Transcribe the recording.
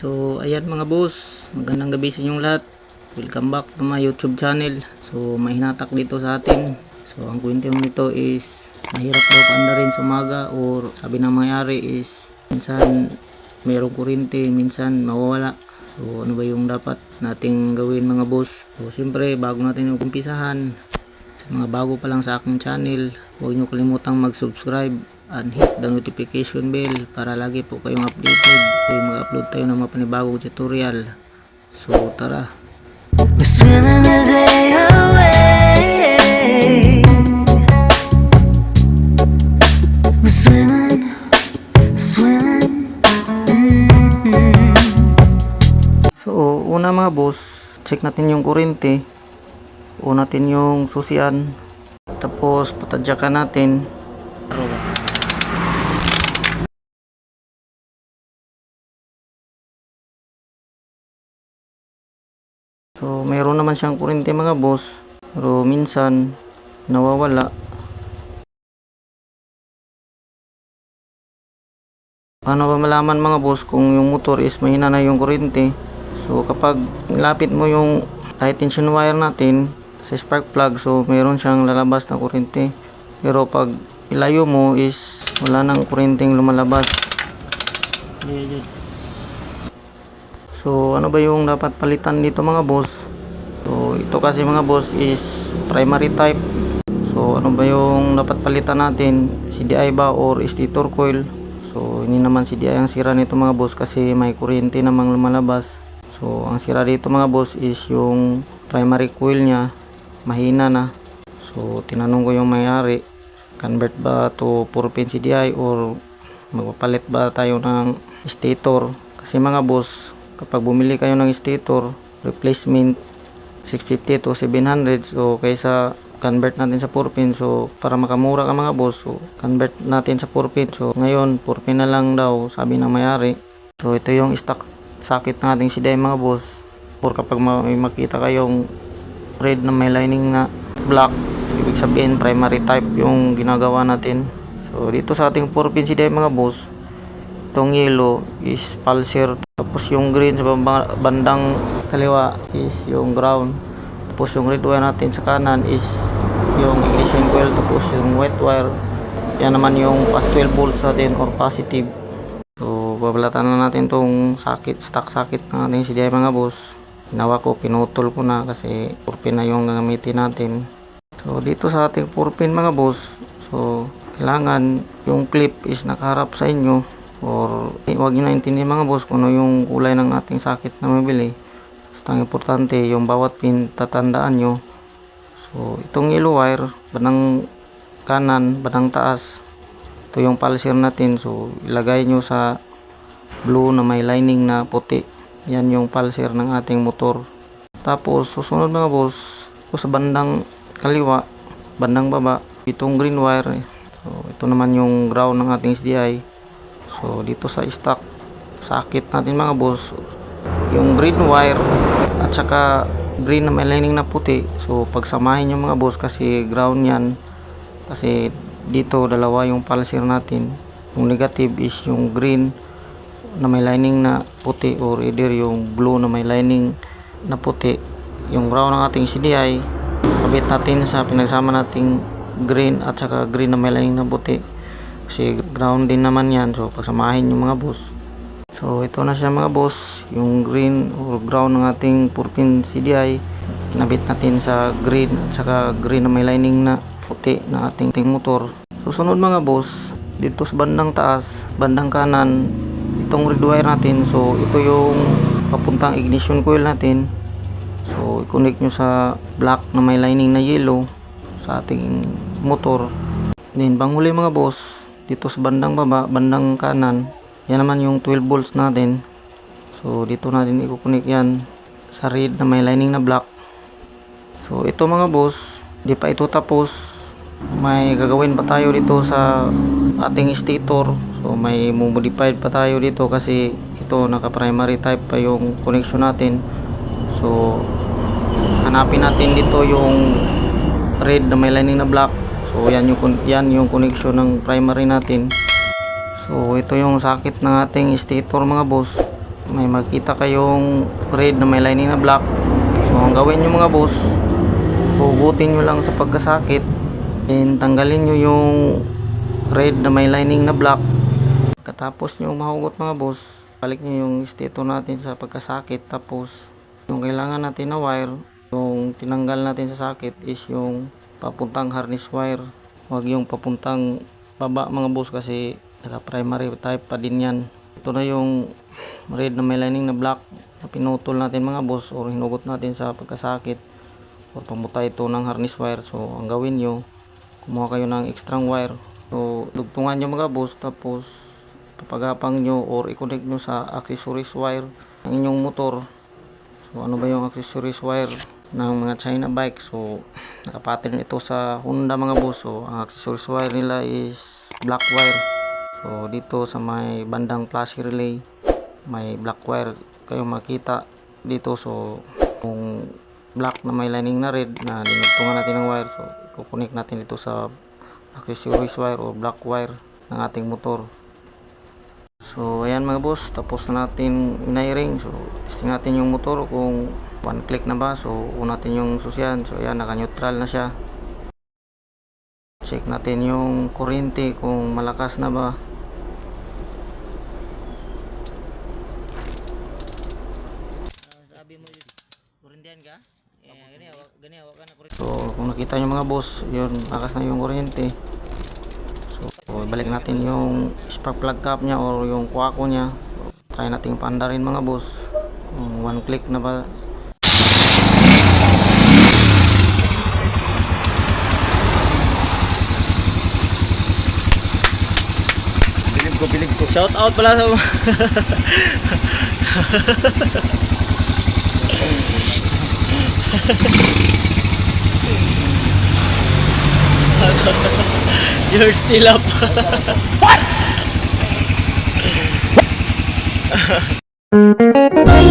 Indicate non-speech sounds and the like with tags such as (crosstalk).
So, ayan mga boss, magandang gabi sa inyong lahat. Welcome back to my YouTube channel. So, may hinatak dito sa atin. So, ang kwento nito is mahirap daw paanda rin sa umaga or sabi ng mayari is minsan mayroong kurente, minsan mawawala. So, ano ba yung dapat nating gawin mga boss? So, siyempre, bago natin umpisahan, sa mga bago pa lang sa aking channel, huwag nyo kalimutang mag-subscribe and hit the notification bell para lagi po kayong updated kung mag-upload tayo ng mga panibagong tutorial. So tara! We're swimming the day away. We're swimming, swimming. mm So una mga boss, check natin yung kurente. Una natin yung susian. Tapos patadyakan natin. So mayroon naman siyang kurente mga boss. Pero minsan nawawala. Paano ba malaman mga boss kung yung motor is mahina na yung kuryente? So kapag nilapit mo yung high tension wire natin sa spark plug so meron siyang lalabas na kuryente. Pero pag ilayo mo is wala nang kuryenteng lumalabas. So ano ba yung dapat palitan dito mga boss? So ito kasi mga boss is primary type. So ano ba yung dapat palitan natin? CDI ba or stator coil? So hindi naman CDI ang sira nito mga boss kasi may kuryente namang lumalabas. So ang sira dito mga boss is yung primary coil niya mahina na. So tinanong ko yung may-ari convert ba to 4 pin CDI or magpapalit ba tayo ng stator kasi mga boss kapag bumili kayo ng stator replacement 650 to 700 so kaysa convert natin sa 4 pin so para makamura ka mga boss so convert natin sa 4 pin. So ngayon 4 pin na lang daw sabi ng mayari. So ito yung stock sakit ng ating CDI mga boss. Or kapag ma- may makita kayong red na may lining na black ibig sabihin primary type yung ginagawa natin. So dito sa ating 4 pin CDI mga boss itong yellow is pulsar tapos yung green sa bandang kaliwa is yung ground. Tapos yung red wire natin sa kanan is yung ignition coil tapos yung white wire yan naman yung pas 12 volts natin or positive. So babalatan na natin tong sakit stock sakit ng ating CDI mga boss. Ginawa ko pinutol ko na kasi 4 pin na yung gagamitin natin. So dito sa ating 4 pin mga boss so kailangan yung clip is nakaharap sa inyo or huwag nyo naintindihan mga boss kung ano yung kulay ng ating sakit na mabili. Basta ang importante yung bawat pin tatandaan nyo. So itong yellow wire banang kanan banang taas. Ito yung pulsar natin. So ilagay nyo sa blue na may lining na puti. Yan yung pulsar ng ating motor. Tapos susunod mga boss ito sa bandang kaliwa bandang baba itong green wire. So ito naman yung ground ng ating SDI so dito sa stock sakit natin mga boss yung green wire at saka green na may lining na puti. So pagsamahin yung mga boss kasi ground yan. Kasi dito dalawa yung pulsar natin. Yung negative is yung green na may lining na puti or either yung blue na may lining na puti. Yung brown ng ating CDI kabit natin sa pinagsama nating green at saka green na may lining na puti kasi ground din naman yan so pagsamahin yung mga boss. So ito na siya mga boss yung green or ground ng ating 4 pin CDI kinabit natin sa green at saka green na may lining na puti na ating, ating motor. Susunod mga boss dito sa bandang taas bandang kanan itong red wire natin. So ito yung papuntang ignition coil natin. So i-connect nyo sa black na may lining na yellow sa ating motor. Then panghuli mga boss dito sa bandang baba bandang kanan yan naman yung 12 volts natin. So dito natin i-connect yan sa red na may lining na black so ito mga boss di pa ito tapos. May gagawin pa tayo dito sa ating stator. So may modified pa tayo dito kasi ito naka primary type pa yung connection natin. So hanapin natin dito yung red na may lining na black so yan yung yan yung connection ng primary natin so ito yung sakit ng ating stator mga boss may makita kayong red na may lining na black. So ang gawin nyo mga boss, hugutin nyo lang sa pagkasakit. Then tanggalin nyo yung red na may lining na black. Katapos nyo mahugot mga boss, balik nyo yung stator natin sa pagkasakit. Tapos yung kailangan natin na wire, yung tinanggal natin sa sakit is yung papuntang harness wire. Huwag yung papuntang baba mga boss kasi naka primary type pa din yan. Ito na yung red na may lining na black na pinutol natin mga boss or hinugot natin sa pagkasakit or pamuta ito ng harness wire. So ang gawin nyo, kumuha kayo ng extra wire. So dugtungan nyo mga boss tapos papagapang nyo or i-connect nyo sa accessories wire ng inyong motor. So ano ba yung accessories wire ng mga China bike? So nakapattern ito sa Honda mga boss. So ang accessories wire nila is black wire. So dito sa may bandang flash relay may black wire kayo makita dito. So kung black na may lining na red na dinugtungan natin ng wire so kukunik natin ito sa accessories wire o black wire ng ating motor. So ayan mga boss, tapos na natin inairing. So testing natin yung motor kung one click na ba. So una natin yung susyan. So ayan, naka-neutral na siya. Check natin yung kuryente kung malakas na ba. So kung nakita nyo mga boss, yun, lakas na yung kuryente. So, balik natin yung spark plug cap niya or yung kuwako niya. So, try natin paanda rin mga boss. Kung one click na ba. Ko, bilib ko. Shout out pala sa (laughs) You're still up. (laughs)